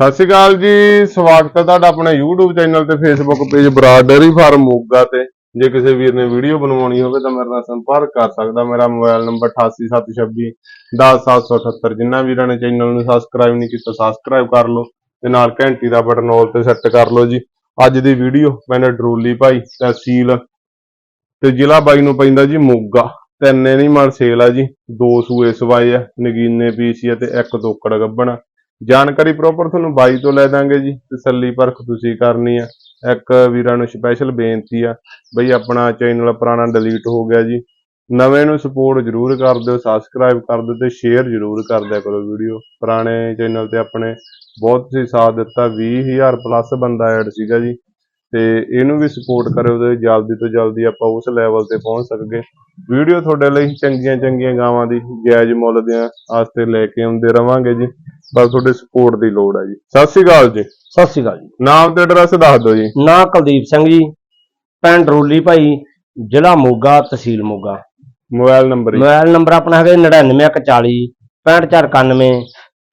ਸਤਿ ਸ਼੍ਰੀ ਅਕਾਲ ਜੀ, ਸਵਾਗਤ ਹੈ ਤੁਹਾਡਾ ਆਪਣੇ YouTube ਚੈਨਲ ਤੇ, Facebook page Brar dairy farm Moga ਤੇ। ਜੇ ਕਿਸੇ ਵੀਰ ਨੇ ਵੀਡੀਓ ਬਣਵਾਉਣੀ ਹੋਵੇ ਤਾਂ ਮੇਰੇ ਨਾਲ ਸੰਪਰਕ ਕਰ ਸਕਦਾ। ਮੇਰਾ ਮੋਬਾਈਲ ਨੰਬਰ 8876 10778 ਜਿਨ੍ਹਾਂ ਵੀਰਾਂ ਨੇ ਚੈਨਲ ਨੂੰ ਸਬਸਕ੍ਰਾਈਬ ਨਹੀਂ ਕੀਤਾ ਸਬਸਕ੍ਰਾਈਬ ਕਰ ਲਓ ਤੇ ਨਾਲ ਘੰਟੀ ਦਾ ਬਟਨ ਆਲ ਤੇ ਸੈੱਟ ਕਰ ਲਓ ਜੀ। ਅੱਜ ਦੀ ਵੀਡੀਓ ਪਿੰਡ ਡਰੋਲੀ ਭਾਈ, ਤਹਿਸੀਲ ਤੇ ਜ਼ਿਲ੍ਹਾ ਬਾਈ ਨੂੰ ਪੈਂਦਾ ਜੀ ਮੋਗਾ। ਤਿੰਨੇ ਤਿੰਨ ਐਨੀਮਲ ਸੇਲ ਆ ਜੀ, ਦੋ ਸੂਏ ਸਵਾਏ ਆ, ਨਗੀਨੇ ਪੀਸੀ ਆ ਤੇ ਇੱਕ ਦੋਕੜ ਗੱਬਣ ਜਾਣਕਾਰੀ ਪ੍ਰੋਪਰ ਤੁਹਾਨੂੰ ਬਾਈ ਤੋਂ ਲੈ ਦਾਂਗੇ ਜੀ ਤਸੱਲੀ ਪਰਖ ਤੁਸੀਂ ਕਰਨੀ ਆ। ਇੱਕ ਵੀਰਾਂ ਨੂੰ ਸਪੈਸ਼ਲ ਬੇਨਤੀ ਆ, ਬਈ ਆਪਣਾ ਚੈਨਲ ਪੁਰਾਣਾ ਡਿਲੀਟ ਹੋ ਗਿਆ ਜੀ। ਨਵੇਂ ਨੂੰ ਸਪੋਰਟ ਜਰੂਰ ਕਰ ਦਿਓ ਸਬਸਕ੍ਰਾਈਬ ਕਰ ਦਿਓ ਤੇ ਸ਼ੇਅਰ ਜਰੂਰ ਕਰ ਦਿਆ ਕਰੋ ਵੀਡੀਓ। ਪੁਰਾਣੇ ਚੈਨਲ ਤੇ ਆਪਣੇ ਬਹੁਤ ਤੁਸੀਂ ਸਾਥ ਦਿੱਤਾ 20000 ਪਲੱਸ ਬੰਦਾ ਐਡ ਸੀਗਾ ਜੀ। ਤੇ ਇਹਨੂੰ ਵੀ ਸਪੋਰਟ ਕਰਿਓ ਤੇ ਜਲਦੀ ਤੋਂ ਜਲਦੀ ਆਪਾਂ ਉਸ ਲੈਵਲ ਤੇ ਪਹੁੰਚ ਸਕਗੇ। ਵੀਡੀਓ ਤੁਹਾਡੇ ਲਈ ਚੰਗੀਆਂ ਚੰਗੀਆਂ ਗਾਵਾਂ ਦੀ ਜਾਇਜ਼ ਮੁੱਲ ਦੇ ਆਸਤੇ ਲੈ ਕੇ ਆਉਂਦੇ ਰਵਾਂਗੇ ਜੀ। ਬਸ ਤੁਹਾਡੇ ਸਪੋਰਟ ਦੀ ਲੋੜ ਹੈ ਜੀ। ਸਤਿ ਸ਼੍ਰੀ ਅਕਾਲ ਜੀ। ਸਤਿ ਸ਼੍ਰੀ ਅਕਾਲ ਜੀ। ਨਾਮ ਤੇ ਐਡਰੈਸ ਦੱਸ ਦਿਓ ਜੀ। ਨਾਂ ਕੁਲਦੀਪ ਸਿੰਘ ਜੀ ਪਿੰਡ ਰੋਲੀ ਭਾਈ ਜ਼ਿਲ੍ਹਾ ਮੋਗਾ ਤਹਿਸੀਲ ਮੋਗਾ। ਮੋਬਾਈਲ ਨੰਬਰ ਜੀ। ਮੋਬਾਈਲ ਨੰਬਰ ਆਪਣਾ ਹੈਗਾ 99140 65491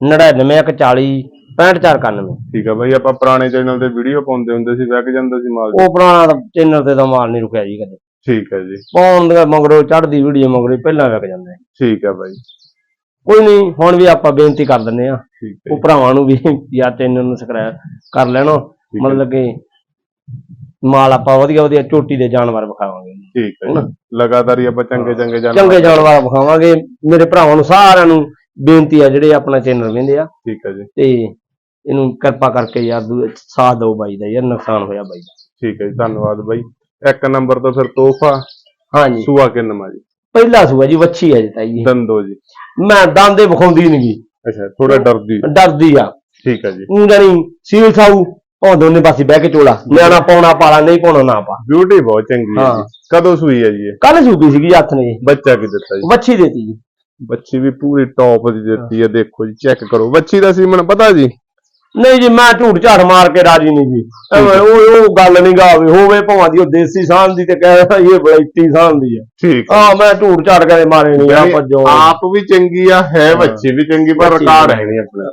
99140 65491 ਠੀਕ ਹੈ ਬਾਈ ਆਪਾਂ ਪੁਰਾਣੇ ਚੈਨਲ ਤੇ ਵੀਡੀਓ ਪਾਉਂਦੇ ਹੁੰਦੇ ਸੀ ਵਗ ਜਾਂਦਾ ਸੀ ਮਾਲ ਉਹ ਪੁਰਾਣਾ ਚੈਨਲ ਤੇ ਤਾਂ ਮਾਲ ਨਹੀਂ ਰੁਕਿਆ ਜੀ ਕਦੇ। ਠੀਕ ਹੈ ਜੀ। ਪਾਉਣ ਦੇ ਮਗਰੋਂ ਚੜਦੀ ਵੀਡੀਓ ਮਗਰੋਂ ਪਹਿਲਾਂ ਵਿਕ ਜਾਂਦਾ। ਠੀਕ ਹੈ ਬਾਈ। ਕੋਈ ਨਹੀਂ ਹੁਣ ਵੀ ਆਪਾਂ ਬੇਨਤੀ ਕਰ ਦਿੰਦੇ ਆ ਉਹ ਭਰਾਵਾਂ ਨੂੰ ਵੀ ਯਾ ਚੈਨਲ ਨੂੰ ਸਬਸਕ੍ਰਾਈਬ ਕਰ ਲੈਣੋ। ਮਤਲਬ ਕਿ ਮਾਲ ਆਪਾਂ ਵਧੀਆ ਵਧੀਆ ਚੋਟੀ ਦੇ ਜਾਨਵਰ ਵਿਖਾਵਾਂਗੇ। ਠੀਕ ਹੈ। ਜੀ ਲਗਾਤਾਰ ਹੀ ਆਪਾਂ ਚੰਗੇ ਚੰਗੇ ਜਾਨ ਚੰਗੇ ਜਾਨਵਰ ਵਿਖਾਵਾਂਗੇ। ਮੇਰੇ ਭਰਾਵਾਂ ਨੂੰ ਸਾਰਿਆਂ ਨੂੰ ਬੇਨਤੀ ਆ ਜਿਹੜੇ ਆਪਣਾ ਚੈਨਲ ਵੇਂਦੇ ਆ। ਠੀਕ ਹੈ ਜੀ। ਤੇ ਇਹਨੂੰ ਕਿਰਪਾ ਕਰਕੇ ਯਾਰ ਸਾਥ ਦਿਓ ਬਾਈ ਦਾ ਯਾਰ ਨੁਕਸਾਨ ਹੋਇਆ ਬਾਈ ਦਾ। ਠੀਕ ਹੈ ਜੀ ਧੰਨਵਾਦ ਬਾਈ। ਇੱਕ ਨੰਬਰ ਤੋਂ ਫਿਰ ਤੋਹਫਾ। ਹਾਂਜੀ। ਸੂਆ ਕਿੰਨਾ ਜੀ? ਪਹਿਲਾ ਸੂਆ ਜੀ ਵੱਛੀ ਹੈ ਜੀ ਤਾਈ ਜੀ। ਦੰਦੋ ਜੀ। ਮੈਂ ਦੰਦੇ ਵਿਖਾਉਂਦੀ ਨਹੀਂਗੀ ਅੱਛਾ ਥੋੜਾ ਡਰਦੀ। ਡਰਦੀ ਆ। ਠੀਕ ਹੈ ਜੀ। ਊਂ ਜਾਣੀ ਸੀਲ ਸਾਊ ਉਹ ਦੋਨੇ ਪਾਸੇ ਬਹਿ ਕੇ ਚੋਲਾ। ਨਿਆਣਾ ਪਾਉਣਾ ਪਾਲਾ ਨਹੀਂ ਪਾਉਣਾ ਨਾ ਪਾ। ਬਿਊਟੀ ਬਹੁਤ ਚੰਗੀ ਹੈ ਹਾਂ। ਜੀ ਕਦੋਂ ਸੂਈ ਹੈ ਜੀ ਇਹ? ਕੱਲ ਸੂਪੀ ਸੀਗੀ ਹੱਥ ਨੇ। ਜੀ ਬੱਚਾ ਕੀ ਦਿੱਤਾ ਜੀ? ਵੱਛੀ ਦੇਤੀ ਜੀ। ਬੱਚੀ ਵੀ ਪੂਰੀ ਟੌਪ ਦੀ ਦਿੱਤੀ ਹੈ ਦੇਖੋ ਜੀ ਚੈੱਕ ਕਰੋ। ਬੱਚੀ ਦਾ ਸੀ ਮੈਨੂੰ ਪਤਾ ਜੀ? ਨਹੀਂ ਜੀ ਮੈਂ ਝੂਠ ਝਾੜ ਮਾਰ ਕੇ ਰਾਜੀ ਨਹੀਂ ਜੀ। ਐਵੇਂ ਉਹ ਉਹ ਗੱਲ ਨਹੀਂ ਗਾ ਵੀ ਹੋਵੇ ਭਾਵਾਂ ਦੀ ਉਹ ਦੇਸੀ ਸਾਨ ਦੀ ਤੇ ਕਹਿੰਦਾ ਇਹ ਬਲੈਤੀ ਸਾਨ ਦੀ ਆ ਠੀਕ ਆ ਮੈਂ ਝੂਠ ਝਾੜ ਕੇ ਮਾਰੇ ਨਹੀਂ ਆ ਭੱਜੋ। ਆਪ ਵੀ ਚੰਗੀ ਆ ਹੈ। ਬੱਚੀ ਵੀ ਚੰਗੀ ਪਰ ਰਿਕਾਰਡ। ਹੈ ਨਹੀਂ ਆਪਣਾ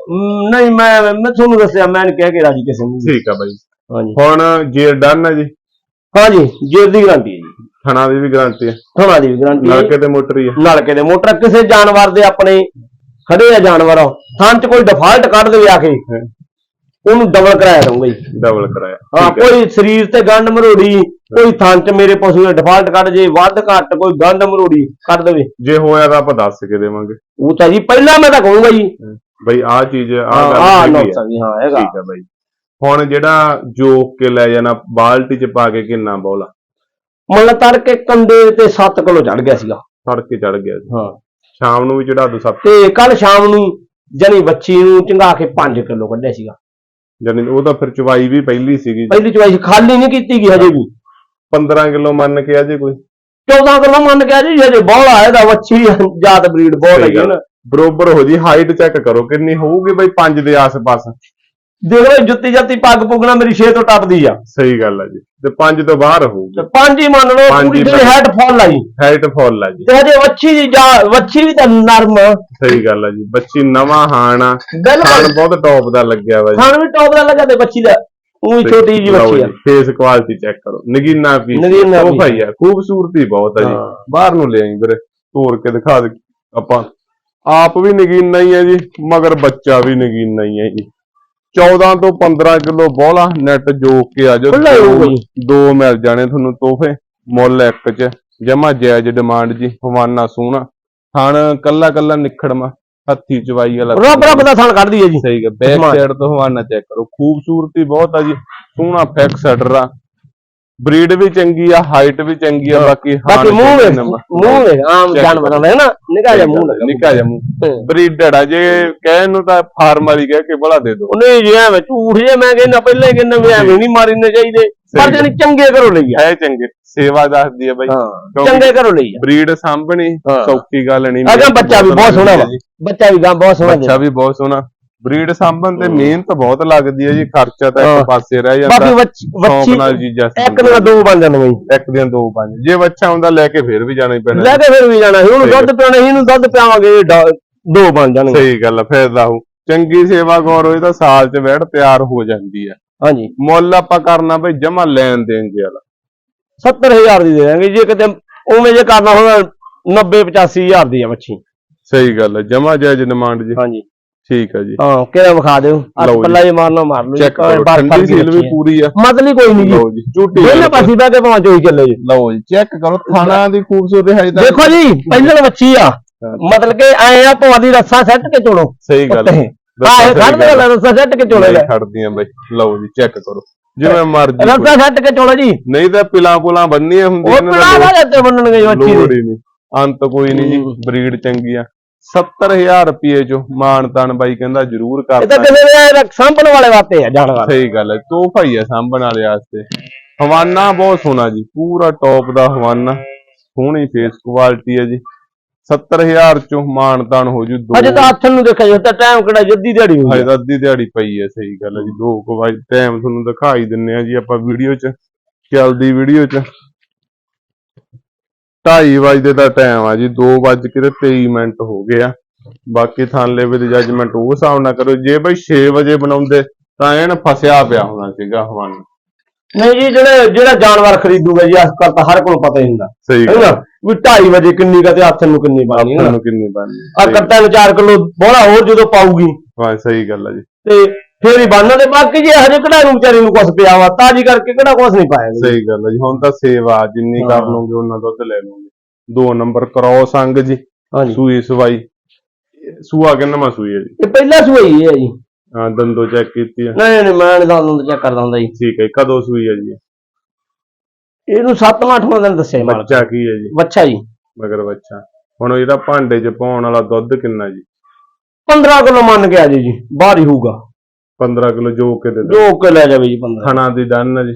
ਨਹੀਂ ਮੈਂ ਮੈਂ ਤੁਹਾਨੂੰ ਦੱਸਿਆ ਮੈਂ ਨਹੀਂ ਕਹਿ ਕੇ ਰਾਜੀ ਕਿਸੇ ਨੂੰ। ਜੀ। ਠੀਕ ਆ ਬਾਈ। ਹਾਂਜੀ। ਹੁਣ ਜੇ ਡਨ ਹੈ ਜੀ। ਹਾਂਜੀ ਜੇਰ ਦੀ ਗਾਰੰਟੀ ਹੈ ਜੀ। ਥਣਾ ਦੀ ਵੀ ਗਾਰੰਟੀ ਹੈ। ਥੋੜਾ ਦੀ ਵੀ ਗਾਰੰਟੀ ਹੈ। ਨਲਕੇ ਤੇ ਮੋਟਰ ਹੀ ਹੈ। ਨਲਕੇ ਦੇ ਮੋਟਰ ਕਿਸੇ ਜਾਨਵਰ ਦੇ ਆਪਣੇ ਖੜੇ ਆ ਜਾਨਵਰ। ਥਾਂ ਚ ਕੋਈ ਡਿਫਾਲਟ ਕੱਢ ਦੇਵੇ ਆ ਕੇ। ਉਹਨੂੰ ਡਬਲ ਕਰਾਇਆ ਦਊਂਗਾ ਜੀ। ਡਬਲ ਕਰਾਇਆ। ਹਾਂ ਠੀਕ ਹੈ। ਕੋਈ ਸਰੀਰ ਤੇ ਗੰਢ ਮਰੋੜੀ ਕੋਈ ਥਾਂ ਚ ਮੇਰੇ ਪਸ਼ੂ ਨੇ ਡਿਫਾਲਟ ਕੱਢ ਜੇ ਵੱਧ ਘੱਟ ਕੋਈ ਗੰਢ ਮਰੋੜੀ ਕੱਢ ਦੇਵੇ। ਜੇ ਹੋਇਆ ਤਾਂ ਆਪਾਂ ਦੱਸ ਕੇ ਦੇਵਾਂਗੇ। ਉਹ ਤਾਂ ਜੀ ਪਹਿਲਾਂ ਮੈਂ ਤਾਂ ਕਹੂੰਗਾ ਜੀ। ਬਈ ਆਹ ਚੀਜ਼ ਆ ਹਾਂ ਗੱਲ ਹਾਂ ਹੈਗੀ ਆ। ਨੁਕਸਾ ਜੀ ਹਾਂ ਹੈਗਾ। ਠੀਕ ਹੈ ਬਾਈ। ਹੁਣ ਜਿਹੜਾ ਜੋਕ ਕੇ ਲੈ ਜਾਣਾ ਬਾਲਟੀ ਚ ਪਾ ਕੇ ਕਿੰਨਾ ਬੋਲਾ। ਮਤਲਬ ਤੜਕੇ ਕੰਡੇ ਤੇ 7 ਕਿਲੋ ਚੜ ਗਿਆ ਸੀਗਾ। ਫੜ ਕੇ ਚੜ ਗਿਆ ਜੀ ਹਾਂ। ਸ਼ਾਮ ਨੂੰ ਵੀ ਚੜਾ ਦੋ ਸੱਤ। ਤੇ ਕੱਲ ਸ਼ਾਮ ਨੂੰ ਜਣੀ ਬੱਚੀ ਨੂੰ ਚੰਗਾ ਕੇ 5 ਕਿਲੋ ਕੱਢਿਆ ਸੀਗਾ। ਜਾਨੀ ਉਹ ਤਾਂ ਫਿਰ ਚਵਾਈ ਵੀ ਪਹਿਲੀ ਸੀਗੀ ਪਹਿਲੀ ਚੁਆਈ ਖਾਲੀ ਨਹੀਂ ਕੀਤੀ ਗਈ ਹਜੇ ਵੀ। 15 ਕਿਲੋ ਮੰਨ ਕੇ ਆ ਜੇ ਕੋਈ। 14 ਕਿਲੋ ਮੰਨ ਕੇ ਆ ਜੀ ਹਜੇ ਬਹੁਤ ਆਇਆ ਦਾ ਵੱਛੀ ਜਾਤ ਬਰੀਡ ਬਹੁਤ ਹੈਗੀ। ਨਾ। ਬਰੋਬਰ ਹੋ ਜੀ ਹਾਈਟ ਚੈੱਕ ਕਰੋ ਕਿੰਨੀ ਹੋਊਗੀ ਬਈ 5 ਦੇ ਆਸ-ਪਾਸ। ਦੇਖ ਲਓ ਜੁੱਤੀ ਜੱਤੀ ਪੱਗ ਪੁੱਗਣਾ ਮੇਰੀ 6 ਤੋਂ ਟੱਪਦੀ ਆ। ਸਹੀ ਗੱਲ ਹੈ ਜੀ। ਤੇ 5 ਤੋਂ ਬਾਹਰ ਤੇ ਹੋਊਗੀ। ਪੰਜ ਹੀ ਮੰਨ ਲਓ ਪੰਜ ਪੂਰੀ ਜਿਹੜੀ ਮੰਨ- ਹੈਡ ਫੁੱਲ ਆ ਜੀ। ਹਾਈਟ ਫੁੱਲ ਆ ਜੀ। ਤੇ ਹਜੇ ਵੱਛੀ ਦੀ ਜਾ ਵੱਛੀ ਵੀ ਤਾਂ ਨਰਮ ਆ। ਸਹੀ ਗੱਲ ਆ ਜੀ। ਬੱਚੀ ਨਵਾਂ ਹਾਣ ਆ। ਬਿਲਕੁਲ ਹਾਣ ਬਹੁਤ ਟੌਪ ਦਾ ਲੱਗਿਆ ਵਾ ਜੀ। ਖਾਣ ਵੀ ਟੌਪ ਦਾ ਲੱਗਾ ਤੇ ਬੱਚੀ ਦਾ ਉਹ ਛੋਟੀ ਜੀ ਵੱਛੀ ਆ। ਫੇਸ ਕੁਆਲਿਟੀ ਚੈੱਕ ਕਰੋ। ਨਗੀਨਾ ਵੀ ਨਗੀਨਾ ਉਹ। ਭਾਈ ਆ ਖੂਬਸੂਰਤੀ ਬਹੁਤ ਆ ਜੀ। ਹਾਂ। ਬਾਹਰ ਨੂੰ ਲੈ ਆਈ ਵੀਰੇ। ਤੋੜ ਕੇ ਦਿਖਾ ਦੇ। ਆਪਾਂ। ਆਪ ਵੀ ਨਗੀਨਾ ਹੀ ਹੈ ਜੀ ਮਗਰ ਬੱਚਾ ਵੀ ਨਗੀਨਾ ਹੀ ਹੈ ਜੀ। 14 ਤੋਂ 15 ਕਿਲੋ ਬੋਲਾ ਨੈਟ ਜੋਕ ਕੇ ਆ ਜਾਓ ਖੁੱਲ੍ਹਾ ਹੀ ਹੋਊਗਾ। ਜੀ। ਦੋ ਮਿਲ ਜਾਣੇ ਤੁਹਾਨੂੰ ਤੋਹਫੇ। ਮੁੱਲ ਇੱਕ ਚ। ਜਮਾ ਜਾਇਜ਼ ਡਿਮਾਂਡ ਜੀ ਹਵਾਨਾ ਸੋਹਣਾ। ਥਣ ਕੱਲਾ ਕੱਲਾ ਨਿਖੜਮਾ ਹੱਥੀ ਚਵਾਈ ਵਾਲਾ ਰੱਬ ਰੱਬ ਦਾ ਥਣ ਕੱਢਦੀ ਹੈ ਜੀ। ਸਹੀ ਹੈ ਬੈਕ ਸਮਾਨ। ਸਾਈਡ ਤੋਂ ਹਵਾਨਾ ਚੈੱਕ ਕਰੋ। ਖੂਬਸੂਰਤੀ ਬਹੁਤ ਆ ਜੀ। ਸੋਹਣਾ ਫਿਕਸ ਸੈਡਰ ਆ। ਬਰੀਡ ਵੀ ਚੰਗੀ ਆ ਹਾਈਟ ਵੀ ਚੰਗੀ ਆ ਬਾਕੀ ਬਾਕੀ ਮੂੰਹ ਵੇ। ਮੂੰਹ। ਵੇ ਆਮ ਜਾਨਵਰਾਂ ਦਾ ਹੈ ਨਾ? ਨਿਕਾ ਜਿਹਾ ਮੂੰਹ ਲੱਗਾ ਨਿੱਕਾ ਜਿਹਾ ਮੂੰਹ। ਬਰੀਡਡ ਆ ਜੇ ਕਹਿਣ ਨੂੰ ਤਾਂ ਫਾਰਮ ਵਾਲੀ ਕਹਿ ਕੇ ਬੜਾ ਦੇ ਦੋ। ਉਹਨੇ ਜੀ ਐਵੇਂ ਝੂਠ ਜੇ ਮੈਂ ਕਹਿੰਦਾ ਪਹਿਲਾਂ ਹੀ ਕਹਿੰਦਾ ਵੀ ਐਵੇਂ ਨਹੀਂ ਮਾਰਿਨੇ ਚਾਹੀਦੇ। ਪਰ ਜਣੀ ਚੰਗੇ ਘਰੋਂ ਲਈ ਆ। ਹੈ ਚੰਗੇ ਸੇਵਾ ਦੱਸਦੀ ਆ ਬਾਈ। ਚੰਗੇ ਘਰੋਂ ਲਈ ਆ। ਬਰੀਡ ਸਾਂਭਣੀ। ਸੌਖੀ ਗੱਲ ਨਹੀਂ। ਅਗਾ ਬੱਚਾ ਵੀ ਬਹੁਤ ਸੋਹਣਾ ਵਾ। ਬੱਚਾ ਵੀ ਗਾਂ ਬਹੁਤ ਸੋਹਣਾ ਬੱਚਾ ਵੀ ਬਹੁਤ ਸੋਹਣਾ। ਬਰੀਡ ਸਾਂਭਣ ਤੇ ਮਿਹਨਤ ਬਹੁਤ ਲੱਗਦੀ ਹੈ ਜੀ ਖਰਚਾ ਤਾਂ ਹਾਂ। ਇੱਕ ਪਾਸੇ ਰਹਿ ਬਾਕੀ ਜਾਂਦਾ ਨਾਲ ਚੀਜ਼ਾਂ ਇੱਕ ਨਾਲ ਦੋ ਬਣ ਜਾਣਗੇ ਜੀ। ਇੱਕ ਦਿਨ ਦੋ ਪੰਜ ਜੇ ਬੱਚਾ ਹੁੰਦਾ ਲੈ ਕੇ ਫੇਰ ਵੀ ਜਾਣਾ ਹੀ ਪੈਣਾ ਲੈ ਕੇ ਫਿਰ ਵੀ ਜਾਣਾ ਸੀ ਉਹਨੂੰ ਦੁੱਧ ਪਿਆਣਾ ਸੀ ਇਹਨੂੰ ਦੁੱਧ ਪਿਆਵਾਂਗੇ ਦੋ ਬਣ ਜਾਣਗੇ ਸਹੀ ਗੱਲ ਫੇਰ ਲਾਹੂ ਚੰਗੀ ਸੇਵਾ ਗੌਰ ਹੋਏ ਤਾਂ ਸਾਲ ਚ ਵੈੜ ਤਿਆਰ ਹੋ ਜਾਂਦੀ ਆ। ਹਾਂਜੀ। ਮੁੱਲ ਆਪਾਂ ਕਰਨਾ ਬਈ ਜਮਾ ਲੈਣ ਦੇਣ ਜੇ ਵਾਲਾ। 70000 ਦੀ ਦੇ ਦਾਂਗੇ ਜੇ ਕਿਤੇ ਉਵੇਂ ਜੇ ਕਰਨਾ ਹੋਵੇ 90 85000 ਦੀ ਆ ਮੱਛੀ ਸਹੀ ਗੱਲ ਹੈ ਜਮਾ ਜਾਇਜ਼ ਡਿਮਾਂਡ ਜੀ। ਹਾਂਜੀ। ਠੀਕ ਹੈ ਜੀ। ਹਾਂ ਕਿਹੜਾ ਵਿਖਾ ਦਿਓ। ਅੱਜ ਲਓ ਜੀ। ਪੱਲਾ ਹੀ ਮਾਰਨਾ ਮਾਰ ਲਓ ਚੈੱਕ ਕਰੋ ਠੰਡੀ ਸੀਲ ਵੀ ਪੂਰੀ ਆ। ਮਤਲਬ ਕੋਈ ਨਹੀਂ ਜੀ। ਲਓ ਜੀ ਝੂਟੀ ਦੋਨੇ ਪਾਸੇ ਬਹਿ ਕੇ ਭਾਵੇਂ ਚੋਈ ਚੱਲੇ ਜੀ। ਲਓ ਜੀ ਚੈੱਕ ਕਰੋ ਥਾਣਾ ਦੀ ਖੂਬਸੂਰਤੀ ਹੈ ਤਾਂ ਦੇਖੋ ਜੀ ਪਹਿਲਾਂ ਵੱਛੀ ਆ। ਮਤਲਬ ਕਿ ਐ ਆ ਭਵਾਂ ਦੀ ਰੱਸਾ ਸੱਟ ਕੇ ਚੋਣੋ। ਸਹੀ ਗੱਲ। ਹੈ ਹਾਂ ਇਹ ਖੜ ਦੇ ਰੱਸਾ ਸੱਟ ਕੇ ਚੋਲੇ ਲੈ ਖੜਦੀਆਂ ਬਈ। ਲਓ ਜੀ ਚੈੱਕ ਕਰੋ। ਜਿਵੇਂ ਮਰਜ਼ੀ ਕੋਈ। ਰੱਸਾ ਸੱਟ ਕੇ ਚੋਲੋ ਜੀ। ਨਹੀਂ ਤਾਂ ਪਿਲਾਂ ਪੁਲਾਂ ਬੰਨੀਆਂ ਉਹ ਹੁੰਦੀਆਂ ਨੇ ਪੜਾ ਦਾ ਤੇ ਬੰਨਣਗੇ ਜੀ ਲੋੜ ਦੇ। ਹੀ ਨਹੀਂ। ਅੰਤ ਕੋਈ ਨਹੀਂ ਜੀ। ਬਰੀਡ ਚੰਗੀ ਆ। 70000 ਰੁਪਏ ਚੋਂ ਮਾਨ ਤਾਨ ਬਾਈ ਕਹਿੰਦਾ ਜ਼ਰੂਰ ਇਹ ਤਾਂ ਕਿਸੇ ਦੇ ਸਾਂਭਣ ਵਾਲੇ ਵਾਸਤੇ ਆ ਜਾਨਵਰ ਸਹੀ ਗੱਲ ਹੈ ਤੋਹਫਾ ਹੀ ਆ ਸਾਂਭਣ ਵਾਲੇ ਵਾਸਤੇ। ਹਵਾਨਾ ਬਹੁਤ ਸੋਹਣਾ ਜੀ ਪੂਰਾ ਟੌਪ ਦਾ ਹਵਾਨਾ ਸੋਹਣੀ ਫੇਸ ਕੁਆਲਿਟੀ ਹੈ ਜੀ। 70000 ਚੋਂ ਮਾਨ ਤਾਨ ਹੋ ਜੂ ਦੋ। ਅਜੇ ਤਾਂ ਹੱਥ ਨੂੰ ਦੇਖਿਆ ਜੀ ਤਾਂ ਟਾਈਮ ਕਿਹੜਾ ਜੱਦੀ ਦਿਹਾੜੀ ਹੋਈ ਹਜੇ ਤਾਂ ਅੱਧੀ ਦਿਹਾੜੀ ਪਈ ਹੈ ਸਹੀ ਗੱਲ ਹੈ ਜੀ ਦੋ ਕੁ ਵਜੇ ਟਾਈਮ ਤੁਹਾਨੂੰ ਦਿਖਾਈ ਦਿੰਨੇ ਆ ਜੀ ਆਪਾਂ ਵੀਡੀਓ 'ਚ ਚੱਲਦੀ ਵੀਡੀਓ 'ਚ। 2:30 ਵਜੇ ਦਾ ਟਾਈਮ ਆ ਜੀ 2 ਵੱਜ ਕੇ ਤੇ 23 ਮਿੰਟ ਹੋ ਗਏ ਆ। ਬਾਕੀ ਥਾਂਲੇ ਵੀ ਦੀ ਜੱਜਮੈਂਟ ਉਹ ਹਿਸਾਬ ਨਾਲ ਕਰੋ ਜੇ ਬਈ 6 ਵਜੇ ਬਣਾਉਂਦੇ ਤਾਂ ਐਨ ਫਸਿਆ ਪਿਆ ਹੋਣਾ ਸੀਗਾ ਹਵਾਨਾ। ਨਹੀਂ ਜੀ ਜਿਹੜੇ ਜਿਹੜਾ ਜਾਨਵਰ ਖਰੀਦੂਗਾ ਜੀ ਅੱਜ ਕੱਲ ਤਾਂ ਹਰ ਕੋਲ ਪਤਾ ਹੀ ਹੁੰਦਾ। ਸਹੀ ਹੈ ਗੱਲ। ਨਾ ਵੀ 2:30 ਵਜੇ ਕਿੰਨੀ ਕਾ ਤੇ ਹੱਥ ਨੂੰ ਕਿੰਨੀ ਪਾਣੀ ਹੈ ਨਾ? ਤੁਹਾਨੂੰ ਕਿੰਨੀ ਬਣਨੀ ਆ ਸਹੀ- ਨੂੰ 4 ਕਿਲੋ ਬੋਲਾ ਹੋਰ ਜਦੋਂ ਪਾਊਗੀ। ਹਾਂ ਸਹੀ ਗੱਲ ਹੈ ਜੀ। ਤੇ ਫੇਰ ਹੀ ਬਣਨਾ ਤੇ ਬਾਕੀ ਜੇ ਹਜੇ ਕਿਹੜਾ ਨੂੰ ਵਿਚਾਰੀ ਨੂੰ ਕੁਛ ਪਿਆ ਵਾ ਤਾਜੀ ਕਰਕੇ ਕਿਹੜਾ ਕੁਛ ਨਹੀਂ ਪਾਇਆ ਜੀ। ਸਹੀ ਗੱਲ ਹੈ ਜੀ ਹੁਣ ਤਾਂ ਸੇਵਾ ਜਿੰਨੀ ਕਰ। ਲਓਗੇ ਉਹਨਾਂ ਦੁੱਧ ਲੈ ਲਓਗੇ। ਦੋ ਨੰਬਰ ਕ੍ਰੋਸ ਅੰਗ ਜੀ ਹਾਂਜੀ। ਸੂਈ ਸਵਾਈ। ਸੂਆ ਕਿੰਨਾ ਸੂਈ ਹੈ ਜੀ? ਇਹ ਪਹਿਲਾ ਸੂਈ ਹੈ ਜੀ। ਹਾਂ ਦੰਦੋ ਚੈੱਕ ਕੀਤੀ ਹੈ ਨਹੀਂ ਨਹੀਂ ਮੈਂ ਨਹੀਂ ਤੁਹਾਨੂੰ ਚੈੱਕ ਕਰਦਾ ਹੁੰਦਾ ਜੀ। ਠੀਕ ਹੈ ਕਦੋਂ ਸੂਈ ਹੈ ਜੀ। ਇਹਨੂੰ 7ਵਾਂ 8ਵਾਂ ਦਿਨ ਦੱਸਿਆ ਮਾਲਕ ਬੱਚਾ ਕੀ ਹੈ ਜੀ? ਬੱਚਾ ਜੀ। ਮਗਰ ਬੱਚਾ। ਹੁਣ ਇਹਦਾ ਭਾਂਡੇ 'ਚ ਪਾਉਣ ਵਾਲਾ ਦੁੱਧ ਕਿੰਨਾ ਜੀ? 15 ਕਿਲੋ ਮੰਨ ਕੇ ਆ ਜੀ ਜੀ ਬਾਹਰ ਹੀ ਹੋਊਗਾ। 15 ਕਿਲੋ ਜੋ ਕੇ ਦੇ ਦੋ। ਜੋ ਕੇ ਲੈ ਜਾਵੇ ਜੀ 15 ਥਣਾ ਦੀ ਦੰਨ ਹੈ ਜੀ।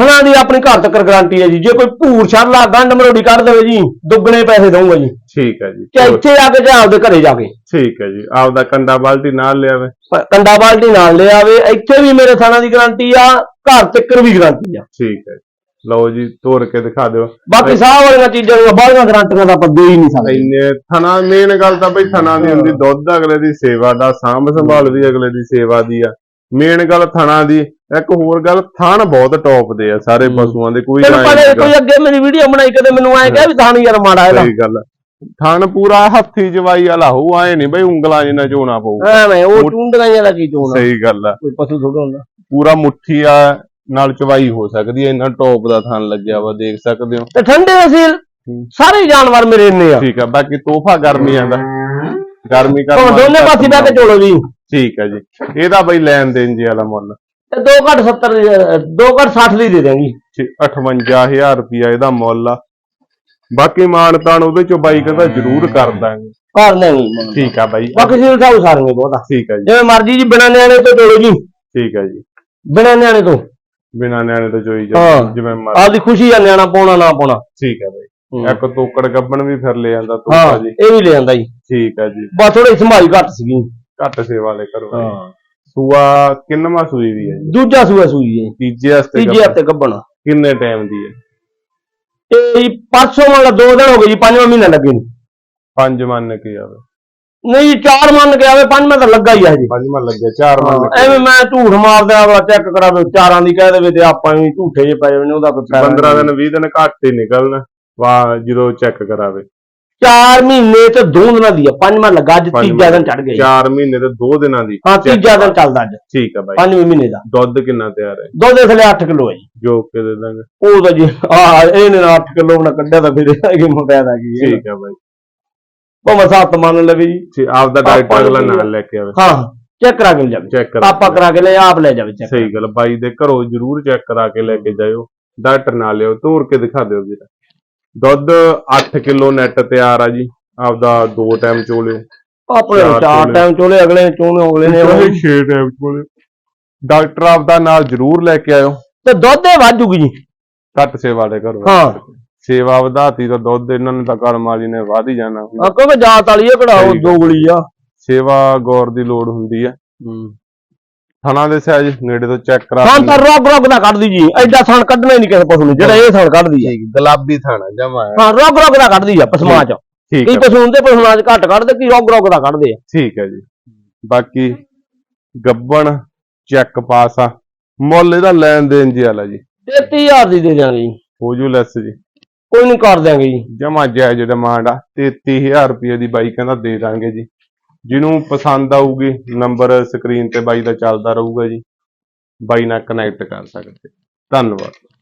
ਹਣਾ ਦੀ ਆਪਣੀ ਘਰ ਤੱਕ ਗਾਰੰਟੀ ਹੈ ਜੀ। ਜੇ ਕੋਈ ਭੂਰ ਛੱਲਾ ਗੰਢ ਮਰੋੜੀ ਕੱਢ ਦੇਵੇ ਜੀ ਦੁੱਗਣੇ ਪੈਸੇ ਦਊਂਗਾ ਜੀ। ਠੀਕ ਹੈ ਜੀ। ਚਾਹੇ ਇੱਥੇ ਆ ਕੇ ਜਾਂ ਆਪਦੇ ਘਰੇ ਜਾ ਕੇ। ਠੀਕ ਹੈ ਜੀ। ਆਪਦਾ ਕੰਡਾ ਬਾਲਟੀ ਨਾਲ ਲਿਆਵੇ। ਪ- ਕੰਡਾ ਬਾਲਟੀ ਨਾਲ ਲੈ ਆਵੇ। ਇੱਥੇ ਵੀ ਮੇਰੇ ਥਾਣਾ ਦੀ ਗਾਰੰਟੀ ਆ ਘਰ ਤੱਕ ਵੀ ਗਾਰੰਟੀ ਆ। ਠੀਕ ਹੈ ਲਓ ਜੀ ਤੋੜ ਕੇ ਦਿਖਾ ਦਿਓ। ਬਾਕੀ ਸਾਹ ਵਾਲੀਆਂ ਚੀਜ਼ਾਂ ਨੂੰ ਬਾਹਲੀਆਂ ਗਾਰੰਟੀਆਂ ਤਾਂ ਆਪਾਂ ਦੇ ਹੀ ਨਹੀਂ ਸਕਦੇ। ਇੰਨੇ ਥਣਾ ਮੇਨ ਗੱਲ ਤਾਂ ਬਈ ਥਣਾ ਦੀ ਹੁੰਦੀ ਦੁੱਧ ਅਗਲੇ ਦੀ ਸੇਵਾ ਦਾ ਸਾਂਭ ਸੰਭਾਲ ਵੀ ਅਗਲੇ ਦੀ ਸੇਵਾ ਦੀ ਆ। ਮੇਨ ਗੱਲ ਥਣਾ ਦੀ ਇੱਕ ਹੋਰ ਗੱਲ ਥਣ ਬਹੁਤ ਟੌਪ ਦੇ ਆ ਸਾਰੇ। ਪਸ਼ੂਆਂ ਦੇ ਕੋਈ ਤੈਨੂੰ ਪਤਾ। ਕੋਈ ਅੱਗੇ ਮੇਰੀ ਵੀਡੀਓ ਬਣਾਈ ਕਦੇ ਮੈਨੂੰ ਐ ਕਿਹਾ ਵੀ ਥਾਣੀ ਯਾਰ ਮਾੜਾ ਇਹਦਾ ਸਹੀ ਗੱਲ ਆ। ਥਣ ਪੂਰਾ ਹੱਥੀ ਜਵਾਈ ਵਾਲਾ ਹੋਊ ਐ ਨਹੀਂ ਬਈ ਉਂਗਲਾਂ ਜਿੰਨਾ ਚੋਣਾ ਪਊ। ਐਵੇਂ ਉਹ ਟੁੰਡਗਾਈਆਂ ਦਾ ਕੀ ਚੋਣਾ? ਸਹੀ ਗੱਲ ਆ। ਕੋਈ ਪਸ਼ੂ ਥੋੜਾ ਹੁੰਦਾ। ਪੂਰਾ ਮੁੱਠੀ ਆ ਨਾਲ ਚਵਾਈ ਹੋ ਸਕਦੀ ਹੈ ਇੰਨਾ ਟੌਪ ਦਾ ਥਣ ਲੱਗਿਆ ਵਾ ਦੇਖ ਸਕਦੇ ਹੋ। ਤੇ ਠੰਡੇ ਅਸੀਂ ਸਾਰੇ ਜਾਨਵਰ ਮੇਰੇ ਇੰਨੇ ਆ। ਠੀਕ ਆ ਬਾਕੀ ਤੋਹਫਾ ਗਰਮੀਆਂ ਦਾ। ਗਰਮੀ ਕਰ ਹੁਣ ਦੋਨੇ ਪਾਸੇ ਬਹਿ ਕੇ ਚੋਲੋ ਜੀ। ਠੀਕ ਆ ਜੀ। ਇਹਦਾ ਬਈ ਲੈਣ ਦੇਣ ਜੀ ਵਾਲਾ ਮੁੱਲ। ਤੇ 2 ਘੱਟ 70 ਦੀ, ਅਹ, ਦੋ ਘੱਟ 60 ਦੀ ਦੇ ਦਾਂਗੀ 58000 ਰੁਪਿਆ ਇਹਦਾ ਮੁੱਲ ਆ। ਬਾਕੀ ਮਾਨ ਤਾਨ ਉਹਦੇ ਚੋਂ ਬਾਈ ਕਹਿੰਦਾ ਜ਼ਰੂਰ ਕਰ ਦਾਂਗੇ। ਕਰ ਦਾਂਗੀ ਠੀਕ ਆ ਬਾਈ। ਬਾਕੀ ਸੀ ਸਾਹਿਬ ਸਾਰਨਗੇ ਬਹੁਤਾ। ਠੀਕ ਆ ਜੀ। ਜਿਵੇਂ ਮਰਜ਼ੀ ਜੀ ਬਿਨਾਂ ਨਿਆਣੇ ਤੋਂ ਚੋਲੋ ਜੀ। ਠੀਕ ਆ ਜੀ। ਬਿਨਾਂ ਨਿਆਣੇ ਤੋਂ। ਬਿਨਾਂ ਨਿਆਣੇ ਤੋਂ ਚੋਈ ਹਾਂ। ਜਾ ਜਿਵੇਂ ਮਰ ਆਪਦੀ ਖੁਸ਼ੀ ਆ ਨਿਆਣਾ ਪਾਉਣਾ ਨਾ ਪਾਉਣਾ। ਠੀਕ ਆ ਬਾਈ। ਹੂੰ। ਇੱਕ ਤੋਕੜ ਗੱਬਣ ਵੀ ਫਿਰ ਲੈ ਜਾਂਦਾ ਤੋਕਾ ਹਾਂ ਜੀ। ਇਹ ਵੀ ਲੈ ਆਂਦਾ ਜੀ। ਠੀਕ ਆ ਜੀ। ਬਸ ਥੋੜੀ ਸੰਭਾਈ ਘੱਟ ਸੀਗੀ। ਘੱਟ ਸੇਵਾ ਲੈ ਕਰੋ ਬਾਈ। ਸੂਆ ਕਿੰਨਵਾਂ ਸੂਈ ਵੀ ਹੈ ਜੀ? ਦੂਜਾ ਸੂਆ ਸੂਈ ਹੈ। ਤੀਜੇ ਹਫ਼ਤੇ ਤੀਜੇ। ਹਫ਼ਤੇ ਗੱਬਣਾ ਕਿੰਨੇ ਟਾਈਮ ਦੀ ਹੈ? ਇਹ ਪਰਸੋਂ ਵਾਲਾ ਦੋ ਦਿਨ ਹੋ ਗਏ ਜੀ ਪੰਜਵਾਂ ਮਹੀਨਾ ਲੱਗੇ ਨੂੰ। ਪੰਜ ਮੰਨ ਕੇ ਆਵੇ। ਨਹੀਂ ਜੀ, ਚਾਰ ਮੰਨ ਕੇ ਆਵੇ ਪੰਜਵਾਂ ਤਾਂ ਲੱਗਾ ਹੀ ਆ ਜੀ ਪੰਜਵਾਂ ਲੱਗਿਆ ਚਾਰ ਮੰਨ ਕੇ ਐਵੇਂ ਮੈਂ ਝੂਠ ਮਾਰਦਾ ਵਾ ਚੈੱਕ ਕਰਾਵੇ ਚਾਰਾਂ ਦੀ ਕਹਿ ਦੇਵੇ ਤੇ ਆਪਾਂ ਵੀ ਝੂਠੇ ਜੇ ਪੈ ਜਾਵੇ ਉਹਦਾ ਕੋਈ ਫਾਇਦਾ 15 ਨਹੀਂ। ਦਿਨ 20 ਦਿਨ ਘੱਟ ਹੀ ਨਿਕਲਣ। ਵਾਹ ਜਦੋਂ ਚੈੱਕ ਕਰਾਵੇ। ਚਾਰ ਮਹੀਨੇ ਤੇ ਦੋ ਦਿਨਾਂ ਦੀ ਆ ਪੰਜਵਾਂ ਲੱਗਾ ਅੱਜ ਤੀਜਾ ਦਿਨ ਚੜ ਗਿਆ ਜੀ। 4 ਮਹੀਨੇ ਤੇ 2 ਦਿਨਾਂ ਦੀ ਹਾਂ ਤੀਜਾ ਦਿਨ ਚੱਲਦਾ ਅੱਜ। ਠੀਕ ਆ ਬਾਈ। ਪੰਜਵੇਂ ਮਹੀਨੇ ਦਾ। ਦੁੱਧ ਕਿੰਨਾ ਤਿਆਰ ਹੈ? ਦੁੱਧ ਦੇ ਥਲੇ 8 ਕਿਲੋ ਹੈ ਜੀ। ਜੋ ਕੇ ਦੇ ਦਾਂਗੇ। ਉਹ ਤਾਂ ਜੀ ਆ ਇਹਨੇ 8 ਕਿਲੋ ਬਣਾ ਕੱਢਿਆ ਤਾਂ ਫਿਰ ਇਹ ਕੀ ਫਾਇਦਾ ਕੀ ਹੈ। ਠੀਕ ਆ ਬਾਈ। ਭਾਵੇਂ ਸੱਤ ਮੰਨ ਲਵੇ ਜੀ। ਠੀਕ ਆਪਦਾ ਡਾਕਟਰ ਅਗਲਾ ਨੂੰ ਨਾਲ ਲੈ ਕੇ ਆਵੇ। ਹਾਂ ਚੈੱਕ ਕਰਾ ਕੇ ਲਿਆਵੇ ਚੈੱਕ ਕਰਾ ਆਪਾਂ ਕਰਾ ਕੇ ਲੈ ਆਪ ਲੈ ਜਾਵੇ ਚੈੱਕ। ਸਹੀ ਗੱਲ ਬਾਈ ਦੇ ਘਰੋਂ ਜਰੂਰ ਚੈੱਕ ਕਰਾ ਕੇ ਲੈ ਕੇ ਜਾਇਓ। ਡਾਕਟਰ ਨਾਲ ਲਿਓ ਤੋੜ ਕੇ ਦਿਖਾ ਦਿਓ ਵੀਰ ਦੁੱਧ 8 ਕਿਲੋ ਨੈਟ ਤਿਆਰ ਆ ਜੀ। ਆਪਦਾ ਦੋ ਟਾਈਮ ਚੋਲਿਓ ਆਪਣੇ ਚਾਰ ਚਾਰ ਚੋਲੇ। ਟਾਈਮ ਚੋਲੇ ਅਗਲੇ ਚੋਣੇ ਅਗਲੇ ਨੇ ਚਾਹੇ 6 ਟਾਈਮ ਚੋਲਿਓ ਡਾਕਟਰ ਆਪਦਾ ਨਾਲ ਜਰੂਰ ਲੈ ਕੇ ਆਇਓ। ਤੇ ਦੁੱਧ ਦੇ ਵਾਜੂਗੀ ਜੀ। ਘੱਟ ਸੇਵਾ ਦੇ ਘਰੋਂ। ਹਾਂ। ਸੇਵਾ ਵਧਾਤੀ ਤਾਂ ਦੁੱਧ ਇਹਨਾਂ ਨੇ ਤਾਂ ਕਰਮ ਵਾਲੀ ਨੇ ਵਧ ਹੀ ਜਾਣਾ। ਆ ਕਿਉਂਕਿ ਜਾਤ ਵਾਲੀ ਇਹ ਕਿਹੜਾ ਉਹ। ਦੋਗਲੀ ਆ। ਸੇਵਾ ਗੌਰ ਦੀ ਲੋੜ ਹੁੰਦੀ ਆ। ਥਣਾ ਦੇ ਸਾਈਜ਼ ਨੇੜੇ ਤੋਂ ਚੈੱਕ ਕਰਾ ਥਣ ਤਾਂ ਰੋਗ ਰੋਗ ਦਾ ਕੱਢਦੀ ਜੀ ਐਡਾ ਥਣ ਕੱਢਣਾ ਨਹੀਂ ਕਿਸੇ ਪਸ਼ੂ ਨੂੰ ਜਿਹੜਾ ਇਹ ਥਣ ਕੱਢਦੀ ਹੈ ਗੁਲਾਬੀ ਥਣਾ ਜਮਾ ਹਾਂ ਰੋਗ ਰੋਗ ਦਾ ਕੱਢਦੀ ਆ ਪਸ਼ੂਆਂ ਚ। ਠੀਕ ਹੈ ਕੀ ਪਸ਼ੂ ਹੁੰਦੇ ਪਸ਼ੂਆਂ ਚ ਘੱਟ ਕੱਢਦੇ ਕੀ ਰੋਗ ਰੋਗ ਦਾ ਕੱਢਦੇ ਆ। ਠੀਕ ਹੈ ਜੀ। ਬਾਕੀ ਗੱਬਣ ਚੈੱਕ ਪਾਸ ਆ। ਮੁੱਲ ਇਹਦਾ ਲੈਣ ਦੇਣ ਜੀ ਆਲਾ ਜੀ। 33000 ਦੀ ਦੇ ਦਿਆਂਗੇ ਹੋ ਜੂ ਲੈਸ ਜੀ। ਕੋਈ ਨਹੀਂ ਕਰ ਦਿਆਂਗੇ ਜੀ। ਜਮਾ ਜਾਇਜ਼ ਡਿਮਾਂਡ ਆ 33000 ਰੁਪਏ ਦੀ ਬਾਈ ਕਹਿੰਦਾ ਦੇ ਦਾਂਗੇ ਜੀ। ਜਿਹਨੂੰ ਪਸੰਦ ਆਊਗੀ ਨੰਬਰ ਸਕਰੀਨ ਤੇ ਬਾਈ ਦਾ ਚੱਲਦਾ ਰਹੂਗਾ ਜੀ। ਬਾਈ ਨਾਲ ਕਨੈਕਟ ਕਰ ਸਕਦੇ। ਧੰਨਵਾਦ।